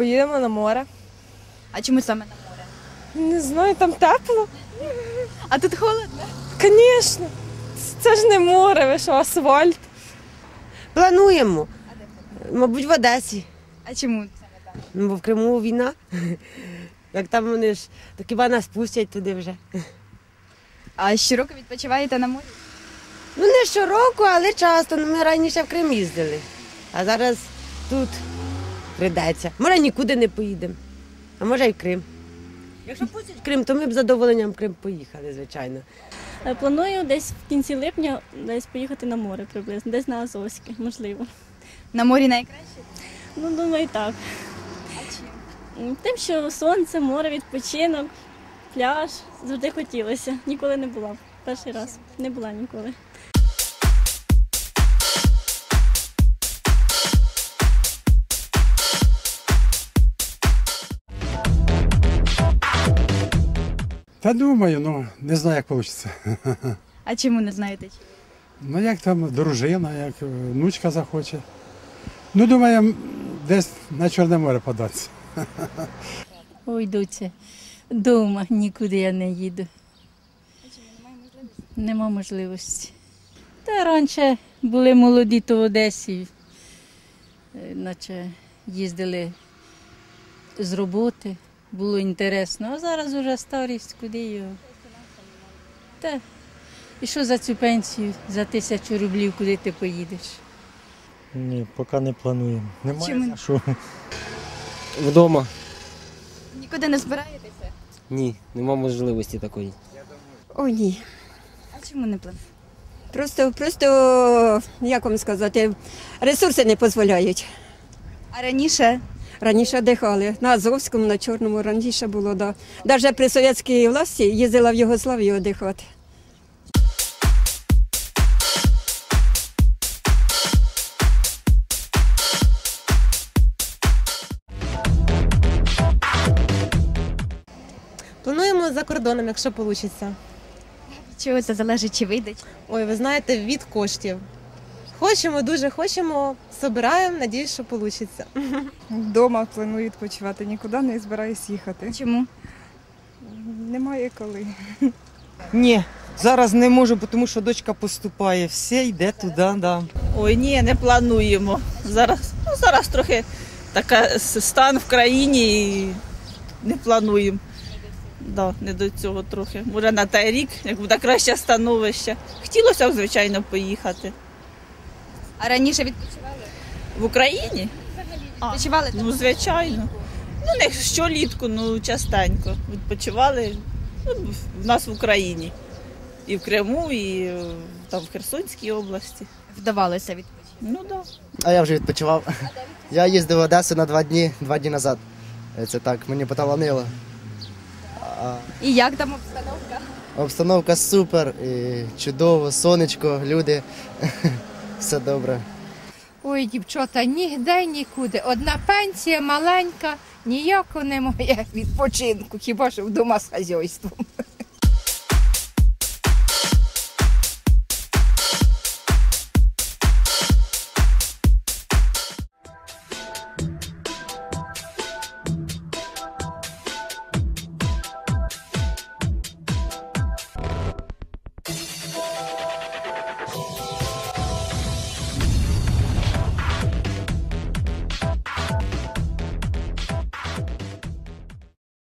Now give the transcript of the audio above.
Поїдемо на море. А чому саме на море? Не знаю, там тепло. А тут холодно. Звісно. Це ж не море, ви що, асфальт. Плануємо. Мабуть, в Одесі. А чому саме там? Ну, бо в Криму війна. Як там вони ж, то хіба нас пустять туди вже. А щороку відпочиваєте на морі? Ну не щороку, але часто. Ну, Ми раніше в Крим їздили. А зараз тут прийдеться. Може, нікуди не поїдемо. А може і в Крим. Якщо пустять в Крим, то ми б з задоволенням в Крим поїхали, звичайно. Е, Планую десь в кінці липня десь поїхати на море приблизно, десь на Азовське, можливо. На морі найкраще? Ну, думаю, так. М, Тим, що сонце, море, відпочинок, пляж. Завжди хотілося. Ніколи не була. Перший раз. Не була ніколи. Та думаю, ну не знаю, як вийде. А чому не знаєте? Ну як там дружина, як внучка захоче. Ну, думаю, десь на Чорне море податися. Ой, доця, дома нікуди я не їду. Нема можливості. Та раніше були молоді, то в Одесі, е, наче їздили з роботи, було інтересно, а зараз вже старість, куди його. Та, і що за цю пенсію, за тисячу рублів, куди ти поїдеш? Ні, поки не плануємо. Немає Чому? за що. Вдома. Нікуди не збираєтеся? Ні, нема можливості такої. О, ні. А чому не плануєте? Просто, просто, як вам сказати, ресурси не дозволяють. А раніше Раніше дихали. На Азовському, на Чорному раніше було, да. Навіть при совєтській власті їздила в Югославію дихати. Плануємо за кордоном, якщо вийде. чого це залежить, чи вийде? Ой, ви знаєте, від коштів. Хочемо, дуже хочемо, збираємо, надіюсь, що вийде. Вдома планую відпочивати, нікуди не збираюсь їхати. Чому? Немає коли. Ні, зараз не можу, тому що дочка поступає. Все йде туди, да. Ой, ні, не плануємо. Зараз, ну, зараз трохи така стан в країні і не плануємо. Да, не до цього трохи. Може на той рік, як буде краще становище. Хотілося б, звичайно, поїхати. А раніше відпочивали? В Україні? Відпочивали? Ну, звичайно. Ну, не щолітку, ну частенько. Відпочивали ну, в нас в Україні. І в Криму, і там в Херсонській області. Вдавалося відпочити. Ну так. Да. А я вже відпочивав. Я їздив в Одесу на два дні, два дні назад. Е, Це так, мені поталанило. А І як там обстановка? обстановка супер, і чудово, сонечко, люди. Все добре. Ой, дівчата, ніде нікуди. Одна пенсія маленька, ніякого немає відпочинку, хіба що вдома з хазяйством.